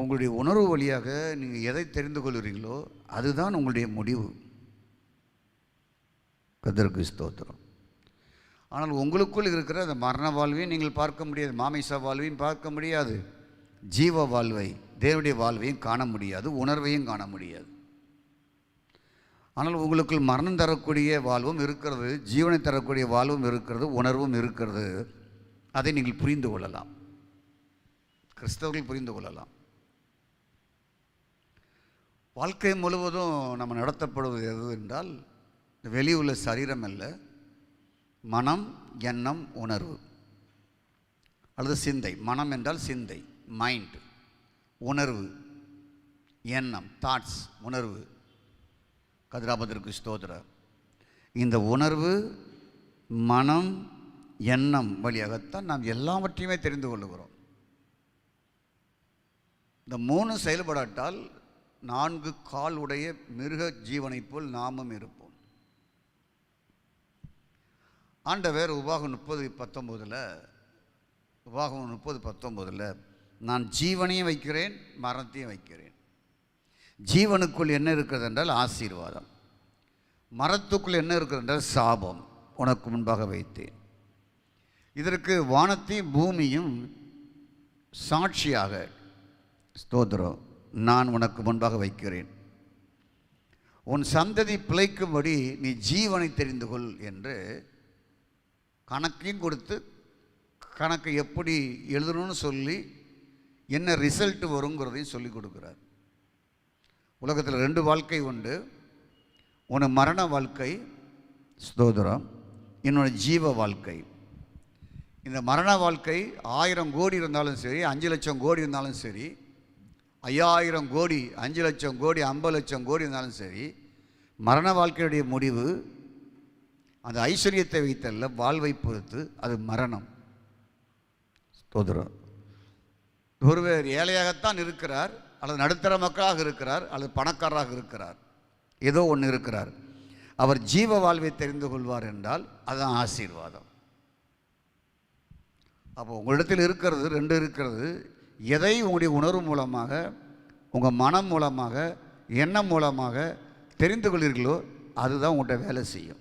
உங்களுடைய உணர்வு வழியாக நீங்கள் எதை தெரிந்து கொள்கிறீங்களோ அதுதான் உங்களுடைய முடிவு. கதற்கு ஸ்தோத்திரம். ஆனால் உங்களுக்குள் இருக்கிற அந்த மரண வாழ்வையும் நீங்கள் பார்க்க முடியாது மாமிச வாழ்வையும் பார்க்க முடியாது ஜீவ வாழ்வை தேவனுடைய வாழ்வையும் காண முடியாது உணர்வையும் காண முடியாது. ஆனால் உங்களுக்குள் மரணம் தரக்கூடிய வாழ்வும் இருக்கிறது ஜீவனை தரக்கூடிய வாழ்வும் இருக்கிறது உணர்வும் இருக்கிறது. அதை நீங்கள் புரிந்து கொள்ளலாம். கிறிஸ்தவர்கள் புரிந்து கொள்ளலாம். வாழ்க்கை முழுவதும் நம்ம நடத்தப்படுவது எது என்றால் வெளி உள்ள சரீரம் அல்ல மனம் எண்ணம் உணர்வு. அல்லது சிந்தை. மனம் என்றால் சிந்தை மைண்ட் உணர்வு எண்ணம் தாட்ஸ் உணர்வு. கதிராபத்திற்கு ஸ்தோத்திர. இந்த உணர்வு மனம் எண்ணம் வழியாகத்தான் நாம் எல்லாவற்றையுமே தெரிந்து கொள்ளுகிறோம். இந்த மூணு செயல்படாட்டால் நான்கு கால் உடைய மிருக ஜீவனைப் போல் நாமும் இருப்போம். ஆண்டவர் உபாகம் முப்பது பத்தொம்போதில் உபாகம் முப்பது பத்தொம்போதில் நான் ஜீவனையும் வைக்கிறேன் மரணத்தையும் வைக்கிறேன். ஜீவனுக்குள் என்ன இருக்கிறது என்றால் ஆசீர்வாதம். மரத்துக்குள் என்ன இருக்கிறது என்றால் சாபம் உனக்கு முன்பாக வைத்தேன். இதற்கு வானத்தையும் பூமியும் சாட்சியாக ஸ்தோத்திரம். நான் உனக்கு முன்பாக வைக்கிறேன். உன் சந்ததி பிழைக்கும்படி நீ ஜீவனை தெரிந்து கொள் என்று கணக்கையும் கொடுத்து கணக்கை எப்படி எழுதணும்னு சொல்லி என்ன ரிசல்ட் வருங்கிறதையும் சொல்லி கொடுக்குறார். உலகத்தில் ரெண்டு வாழ்க்கை உண்டு. ஒன்று மரண வாழ்க்கை ஸ்தோத்திரம். இன்னொன்று ஜீவ வாழ்க்கை. இந்த மரண வாழ்க்கை ஆயிரம் கோடி இருந்தாலும் சரி அஞ்சு லட்சம் கோடி இருந்தாலும் சரி ஐயாயிரம் கோடி அஞ்சு லட்சம் கோடி ஐம்பது லட்சம் கோடி இருந்தாலும் சரி மரண வாழ்க்கையுடைய முடிவு அந்த ஐஸ்வர்யத்தை வைத்தல்ல வாழ்வை பொறுத்து அது மரணம். ஸ்தோத்திரம். ஒருவர் ஏழையாகத்தான் இருக்கிறார் அல்லது நடுத்தர மக்களாக இருக்கிறார் அல்லது பணக்காரராக இருக்கிறார். ஏதோ ஒன்று இருக்கிறார். அவர் ஜீவ வாழ்வை தெரிந்து கொள்வார் என்றால் அதுதான் ஆசீர்வாதம். அப்போ உங்களிடத்தில் இருக்கிறது ரெண்டு இருக்கிறது எதை உங்களுடைய உணர்வு மூலமாக உங்கள் மனம் மூலமாக எண்ணம் மூலமாக தெரிந்து கொள்கிறீர்களோ அதுதான் உங்கள்கிட்ட வேலை செய்யும்.